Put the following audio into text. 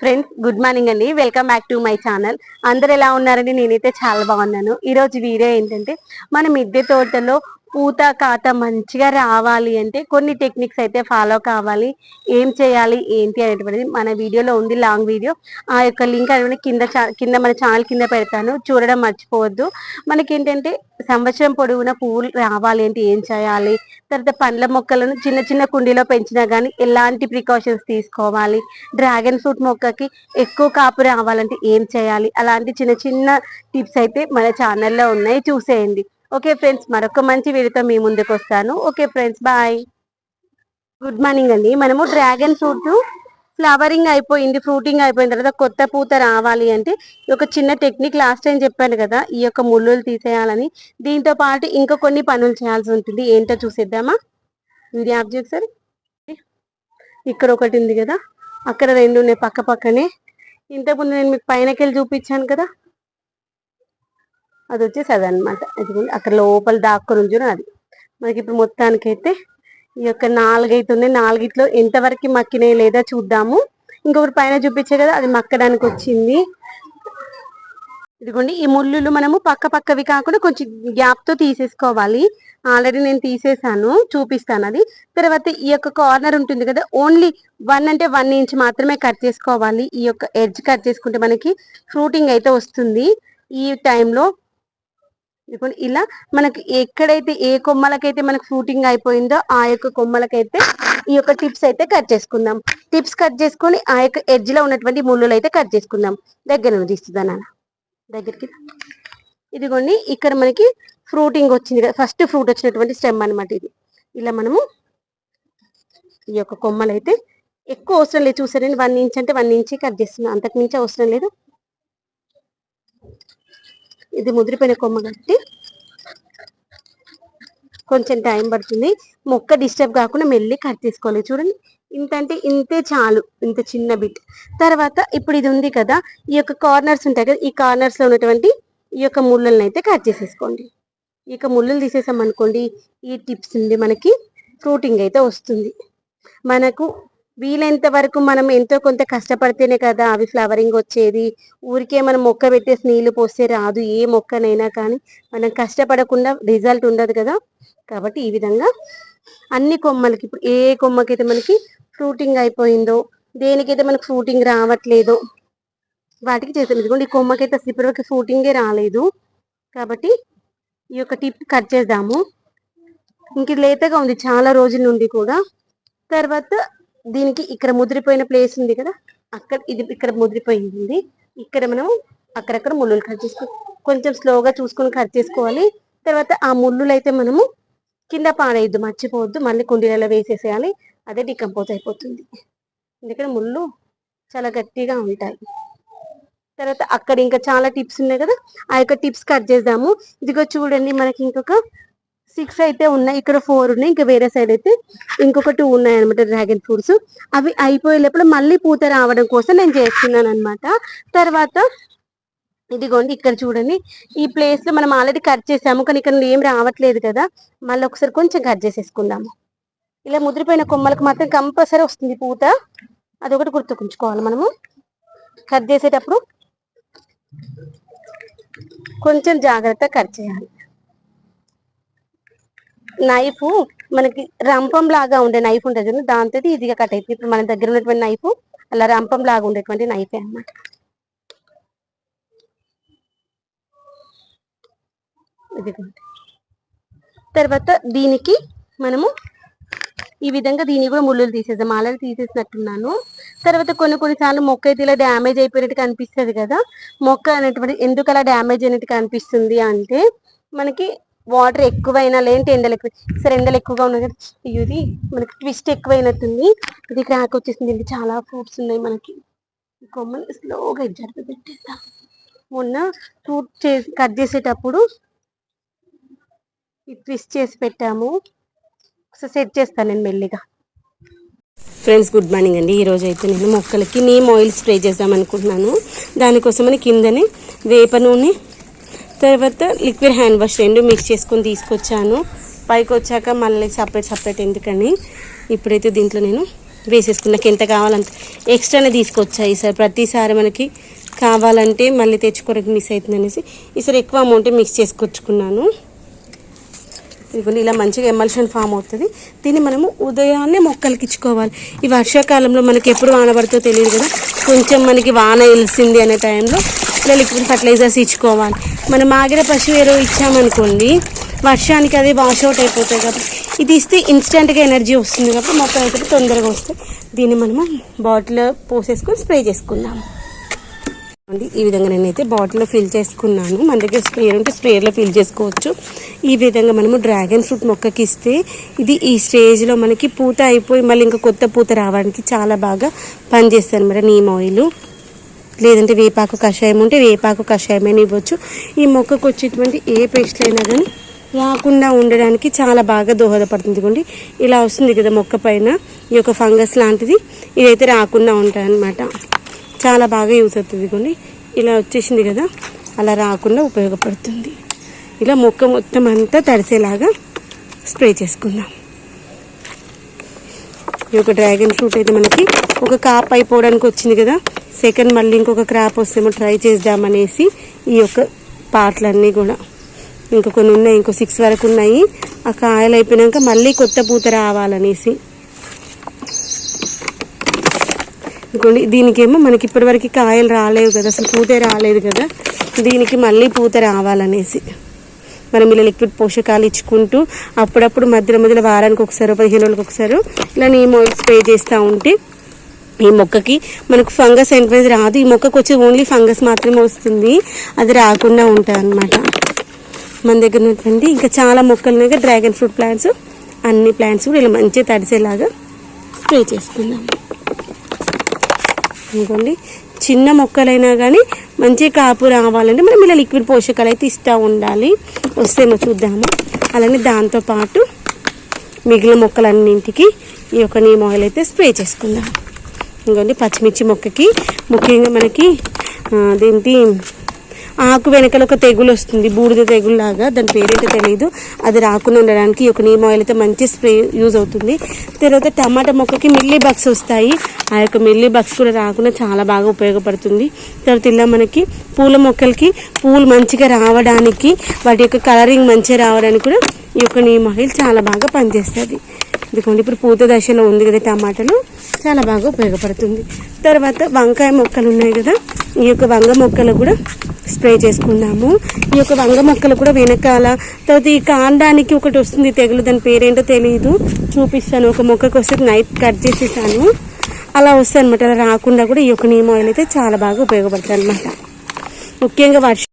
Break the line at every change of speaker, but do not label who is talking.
Friends good morning అండి. Welcome back to my channel అందరు ఎలా ఉన్నారండి? నేనైతే చాలా బాగున్నాను. ఈరోజు వీడియో ఏంటంటే మన మిద్దె తోటలో పూత కాత మంచిగా రావాలి అంటే కొన్ని టెక్నిక్స్ అయితే ఫాలో కావాలి. ఏం చేయాలి ఏంటి అనేటువంటిది మన వీడియోలో ఉంది లాంగ్ వీడియో ఆ యొక్క లింక్ అనేది కింద చా- కింద మన ఛానల్ కింద పెడతాను. చూడడం మర్చిపోవద్దు. మనకి ఏంటంటే సంవత్సరం పొడవునా పువ్వులు రావాలి అంటే ఏం చేయాలి? తర్వాత పండ్ల మొక్కలను చిన్న చిన్న కుండీలో పెంచినా కానీ ఎలాంటి ప్రికాషన్స్ తీసుకోవాలి? డ్రాగన్ ఫ్రూట్ మొక్కకి ఎక్కువ కాపు రావాలంటే ఏం చేయాలి? అలాంటి చిన్న చిన్న టిప్స్ అయితే మన ఛానల్లో ఉన్నాయి. చూసేయండి. ఓకే ఫ్రెండ్స్ మరొక మంచి వీడియోతో మీ ముందుకు వస్తాను. Okay friends bye. Good morning అండి. మనము డ్రాగన్ ఫ్రూట్ ఫ్లవరింగ్ అయిపోయింది ఫ్రూటింగ్ అయిపోయిన తర్వాత కొత్త పూత రావాలి అంటే ఒక చిన్న టెక్నిక్ లాస్ట్ టైం చెప్పాను కదా ఈ యొక్క ముళ్ళులు తీసేయాలని. దీంతో పాటు ఇంకా కొన్ని పనులు చేయాల్సి ఉంటుంది. ఏంటో చూసేద్దామా? వీడియో ఆఫ్ సార్ ఇక్కడ ఒకటి ఉంది కదా అక్కడ రెండు ఉన్నాయి పక్క పక్కనే. ఇంతకుముందు నేను మీకు పైనకెళ్ళి చూపించాను కదా అది వచ్చేసి అది అనమాట ఇదిగోండి అక్కడ లోపల దాక్కుని ఉంచును అది. మనకి ఇప్పుడు మొత్తానికైతే ఈ యొక్క నాలుగైతే ఉన్నాయి నాలుగిట్లో ఎంతవరకు మక్కినాయి లేదా చూద్దాము. ఇంకొకటి పైన చూపించే కదా అది మక్కడానికి వచ్చింది ఇదిగోండి ఈ ముళ్ళులు మనము పక్క పక్కవి కాకుండా కొంచెం గ్యాప్తో తీసేసుకోవాలి. ఆల్రెడీ నేను తీసేసాను చూపిస్తాను అది. తర్వాత ఈ యొక్క కార్నర్ ఉంటుంది కదా ఓన్లీ వన్ అంటే వన్ ఇంచ్ మాత్రమే కట్ చేసుకోవాలి. ఈ యొక్క ఎడ్జ్ కట్ చేసుకుంటే మనకి ఫ్రూటింగ్ అయితే వస్తుంది. ఈ టైంలో ఇదిగోండి. ఇలా మనకి ఎక్కడైతే ఏ కొమ్మలకైతే మనకు ఫ్రూటింగ్ అయిపోయిందో ఆ యొక్క కొమ్మలకైతే ఈ యొక్క టిప్స్ అయితే కట్ చేసుకుందాం. టిప్స్ కట్ చేసుకొని ఆ యొక్క ఎడ్జ్లో ఉన్నటువంటి ముళ్ళులు అయితే కట్ చేసుకుందాం. దగ్గర నుండి ఇస్తుందా నాన్న? దగ్గరికి ఇదిగోండి ఇక్కడ మనకి ఫ్రూటింగ్ వచ్చింది కదా. ఫస్ట్ ఫ్రూట్ వచ్చినటువంటి స్టెమ్ అనమాట ఇది. ఇలా మనము ఈ యొక్క కొమ్మలు అయితే ఎక్కువ అవసరం లేదు. చూసారండి వన్ ఇంచ్ అంటే వన్ ఇంచ్ కట్ చేస్తున్నాం. అంతకు మించి అవసరం లేదు. ఇది ముదిరిపోయిన కొమ్మ కట్టి కొంచెం టైం పడుతుంది. మొక్క డిస్టర్బ్ కాకుండా మెల్లి కట్ తీసుకోవాలి. చూడండి. ఇంత అంటే ఇంతే చాలు. ఇంత చిన్న బిట్ తర్వాత ఇప్పుడు ఇది ఉంది కదా ఈ యొక్క కార్నర్స్ ఉంటాయి కదా ఈ కార్నర్స్లో ఉన్నటువంటి ఈ యొక్క ముళ్ళలను అయితే కట్ చేసేసుకోండి. ఈ యొక్క ముళ్ళలు తీసేసాం అనుకోండి ఈ టిప్స్ నుండి మనకి ఫ్రూటింగ్ అయితే వస్తుంది. మనకు వీలైనంత వరకు మనం ఎంతో కొంత కష్టపడితేనే కదా అవి ఫ్లవరింగ్ వచ్చేది. ఊరికే మనం మొక్క పెట్టేసి నీళ్ళు పోస్తే రాదు. ఏ మొక్కనైనా కానీ మనం కష్టపడకుండా రిజల్ట్ ఉండదు కదా. కాబట్టి ఈ విధంగా అన్ని కొమ్మలకి ఇప్పుడు ఏ కొమ్మకైతే మనకి ఫ్రూటింగ్ అయిపోయిందో దేనికైతే మనకు ఫ్రూటింగ్ రావట్లేదో వాటికి చేస్తాం. ఇదిగోండి ఈ కొమ్మకైతే అసలు ఇప్పటివరకు ఫ్రూటింగే రాలేదు. కాబట్టి ఈ యొక్క టిప్ కట్ చేద్దాము. ఇంక లేతగా ఉంది. చాలా రోజుల నుండి కూడా. తర్వాత దీనికి ఇక్కడ ముదిరిపోయిన ప్లేస్ ఉంది కదా అక్కడ ఇది ఇక్కడ ముదిరిపోయింది. ఇక్కడ మనం అక్కడక్కడ ముళ్ళులు కట్ చేసుకో కొంచెం స్లోగా చూసుకొని కట్ చేసుకోవాలి. తర్వాత ఆ ముళ్ళులు అయితే మనము కింద పాడేయద్దు మర్చిపోవద్దు. మళ్ళీ కుండీలలో వేసేసేయాలి. అదే డికంపోజ్ అయిపోతుంది. ఎందుకంటే ముళ్ళు చాలా గట్టిగా ఉంటాయి. తర్వాత అక్కడ ఇంకా చాలా టిప్స్ ఉన్నాయి కదా. ఆ యొక్క టిప్స్ కట్ చేద్దాము. ఇదిగో చూడండి మనకి ఇంకొక సిక్స్ అయితే ఉన్నాయి. ఇక్కడ ఫోర్ ఉన్నాయి. ఇంకా వేరే సైడ్ అయితే ఇంకొక టూ ఉన్నాయి అనమాట డ్రాగన్ ఫ్రూట్స్ అవి అయిపోయే లోపల మళ్ళీ పూత రావడం కోసం నేను చేస్తున్నాను అనమాట తర్వాత ఇదిగోండి ఇక్కడ చూడండి. ఈ ప్లేస్లో మనం ఆల్రెడీ కట్ చేసాము. కానీ ఇక్కడ ఏం రావట్లేదు కదా. మళ్ళీ ఒకసారి కొంచెం కట్ చేసేసుకుందాము ఇలా ముదిరిపోయిన కొమ్మలకు మాత్రం కంపల్సరీ వస్తుంది పూత. అదొకటి గుర్తుకుంచుకోవాలి మనము. కట్ చేసేటప్పుడు కొంచెం జాగ్రత్త కట్ చేయాలి. నైఫ్ మనకి రంపం లాగా ఉండే నైఫ్ ఉంటుంది చూడండి దాంతో ఈజీగా కట్ అవుతుంది ఇప్పుడు మన దగ్గర ఉన్నటువంటి నైఫ్ అలా రంపం లాగా ఉండేటువంటి నైఫే అనమాట ఇదిగోండి. తర్వాత దీనికి మనము ఈ విధంగా దీన్ని కూడా ముళ్ళులు తీసేద్దాం. ఆల్రెడీ తీసేసినట్టున్నాను. తర్వాత కొన్ని కొన్నిసార్లు మొక్క అయితే ఇలా డ్యామేజ్ అయిపోయినట్టు కనిపిస్తుంది కదా. మొక్క అనేటువంటి ఎందుకు అలా డ్యామేజ్ అయినట్టు కనిపిస్తుంది అంటే మనకి వాటర్ ఎక్కువైనా లేదంటే ఎండలు ఎక్కువ సరే ఎండలు ఎక్కువగా ఉన్నాయి కదా ఇది మనకి ట్విస్ట్ ఎక్కువైనట్టుంది. ఇది క్రాక్ వచ్చేసింది. ఇది చాలా ఫ్రూట్స్ ఉన్నాయి మనకి. కొమ్మని స్లోగా జరిపి పెట్టేద్దాం. మొన్న ఫ్రూట్ చేసి కట్ చేసేటప్పుడు ఈ ట్విస్ట్ చేసి పెట్టాము. ఒకసారి సెట్ చేస్తాను నేను మెల్లిగా. ఫ్రెండ్స్ గుడ్ మార్నింగ్ అండి. ఈరోజు అయితే నేను మొక్కలకి నీమ్ ఆయిల్ స్ప్రే చేద్దాం అనుకుంటున్నాను. దానికోసమని కిందని వేప నూనె తర్వాత లిక్విడ్ హ్యాండ్ వాష్ రెండు మిక్స్ చేసుకొని తీసుకొచ్చాను. పైకి వచ్చాక మళ్ళీ సపరేట్ సపరేట్ ఎందుకని ఇప్పుడైతే దీంట్లో నేను వేసేసుకున్నాక ఎంత కావాలంత ఎక్స్ట్రానే తీసుకొచ్చా ఈసారి. ప్రతిసారి మనకి కావాలంటే మళ్ళీ తెచ్చుకోవడానికి మిస్ అవుతుంది అనేసి ఈసారి ఎక్కువ అమౌంట్ మిక్స్ చేసుకొచ్చుకున్నాను. ఇవ్వండి. ఇలా మంచిగా ఎమల్షన్ ఫామ్ అవుతుంది. దీన్ని మనము ఉదయాన్నే మొక్కలకి ఇచ్చుకోవాలి. ఈ వర్షాకాలంలో మనకి ఎప్పుడు వాన పడుతుందో తెలియదు కదా. కొంచెం మనకి వాన వెలిసింది అనే టైంలో ఇలా లిక్విడ్ ఫర్టిలైజర్స్ ఇచ్చుకోవాలి. మనం ఆగిన పశువు ఎరువు ఇచ్చామనుకోండి వర్షానికి అది వాష్ అవుట్ అయిపోతాయి కాబట్టి ఇది ఇస్తే ఇన్స్టెంట్గా ఎనర్జీ వస్తుంది కాబట్టి మొక్కలు అయితే తొందరగా వస్తాయి. దీన్ని మనము బాటిల్ పోసేసుకొని స్ప్రే చేసుకుందాం. అండి ఈ విధంగా నేనైతే బాటిల్లో ఫిల్ చేసుకున్నాను. మన దగ్గర స్ప్రేయర్ ఉంటే స్ప్రేయర్లో ఫిల్ చేసుకోవచ్చు. ఈ విధంగా మనము డ్రాగన్ ఫ్రూట్ మొక్కకి ఇస్తే ఇది ఈ స్టేజ్లో మనకి పూత అయిపోయి మళ్ళీ ఇంకా కొత్త పూత రావడానికి చాలా బాగా పనిచేస్తుంది. అనమాట నీమ్ ఆయిల్ లేదంటే వేపాకు కషాయం ఉంటే వేపాకు కషాయమైనా ఇవ్వచ్చు. ఈ మొక్కకు వచ్చేటువంటి ఏ పేస్ట్ అయినా కానీ రాకుండా ఉండడానికి చాలా బాగా దోహదపడుతుంది. ఇదిగోండి ఇలా వస్తుంది కదా మొక్క పైన. ఈ యొక్క ఫంగస్ లాంటిది ఇదైతే రాకుండా ఉంటాయి అన్నమాట చాలా బాగా యూస్ అవుతుంది కొన్ని. ఇలా వచ్చేసింది కదా అలా రాకుండా ఉపయోగపడుతుంది. ఇలా మొక్క మొత్తం అంతా తడిసేలాగా స్ప్రే చేసుకుందాం. ఈ యొక్క డ్రాగన్ ఫ్రూట్ అయితే మనకి ఒక కాప్ అయిపోవడానికి వచ్చింది కదా సెకండ్ మళ్ళీ ఇంకొక క్రాప్ వస్తేమో ట్రై చేద్దామనేసి ఈ యొక్క పాటలన్నీ కూడా. ఇంకా కొన్ని ఉన్నాయి ఇంకో సిక్స్ వరకు ఉన్నాయి. ఆ కాయలు అయిపోయినాక మళ్ళీ కొత్త పూత రావాలనేసి ఇంకోండి దీనికేమో మనకి ఇప్పటివరకు కాయలు రాలేవు కదా అసలు పూతే రాలేదు కదా. దీనికి మళ్ళీ పూత రావాలనేసి మనం ఇలా లిక్విడ్ పోషకాలు ఇచ్చుకుంటూ అప్పుడప్పుడు మధ్యలో మధ్యలో వారానికి ఒకసారి పదిహేను రోజులకు ఒకసారి ఇలా నీమ్ ఆయిల్ స్ప్రే చేస్తూ ఉంటే ఈ మొక్కకి మనకు ఫంగస్ ఎంట్రైజ్ రాదు. ఈ మొక్కకు వచ్చి ఓన్లీ ఫంగస్ మాత్రమే వస్తుంది. అది రాకుండా ఉంటుంది అనమాట మన దగ్గర ఉన్నటువంటి ఇంకా చాలా మొక్కలు డ్రాగన్ ఫ్రూట్ ప్లాంట్స్. అన్ని ప్లాంట్స్ కూడా ఇలా మంచిగా తడిసేలాగా స్ప్రే చేసుకుందాం. అనుకోండి. చిన్న మొక్కలైనా కానీ మంచి కాపు రావాలంటే మనం ఇలా లిక్విడ్ పోషకాలు అయితే ఇస్తూ ఉండాలి. వస్తేమో చూద్దాము. అలానే దాంతోపాటు మిగిలిన మొక్కలన్నింటికి ఈ యొక్క నీమ్ ఆయిల్ అయితే స్ప్రే చేసుకుందాం. ఇంకోండి పచ్చిమిర్చి మొక్కకి ముఖ్యంగా మనకి ఆ, అదేంటి ఆకు వెనకాల ఒక తెగులు వస్తుంది బూడిద తెగుల్లాగా దాని పేరేంటో తెలియదు అది రాకుండా ఉండడానికి ఒక నీమ్ ఆయిల్ అయితే మంచి స్ప్రే యూజ్ అవుతుంది. తర్వాత టమాటా మొక్కకి మిల్లీ బగ్స్ వస్తాయి. ఆ యొక్క మిల్లీ బగ్స్ కూడా రాకుండా చాలా బాగా ఉపయోగపడుతుంది. తర్వాత ఇలా మనకి పూల మొక్కలకి పూలు మంచిగా రావడానికి వాటి యొక్క కలరింగ్ మంచిగా రావడానికి కూడా ఈ యొక్క నీమ్ ఆయిల్ చాలా బాగా పనిచేస్తుంది. ఇదిగోండి ఇప్పుడు పూత దశలో ఉంది కదా టమాటాలు చాలా బాగా ఉపయోగపడుతుంది. తర్వాత వంకాయ మొక్కలు ఉన్నాయి కదా ఈ యొక్క వంగ మొక్కలు కూడా స్ప్రే చేసుకున్నాము ఈ యొక్క వంగ మొక్కలు కూడా వెనకాల తర్వాత ఈ కాండానికి ఒకటి వస్తుంది తెగులు దాని పేరేంటో తెలియదు చూపిస్తాను ఒక మొక్కకు వస్తే నైట్ కట్ చేసేసాను. అలా వస్తాయి అనమాట అలా రాకుండా కూడా ఈ యొక్క నీమ్ అయితే చాలా బాగా ఉపయోగపడుతుంది అనమాట ముఖ్యంగా వర్ష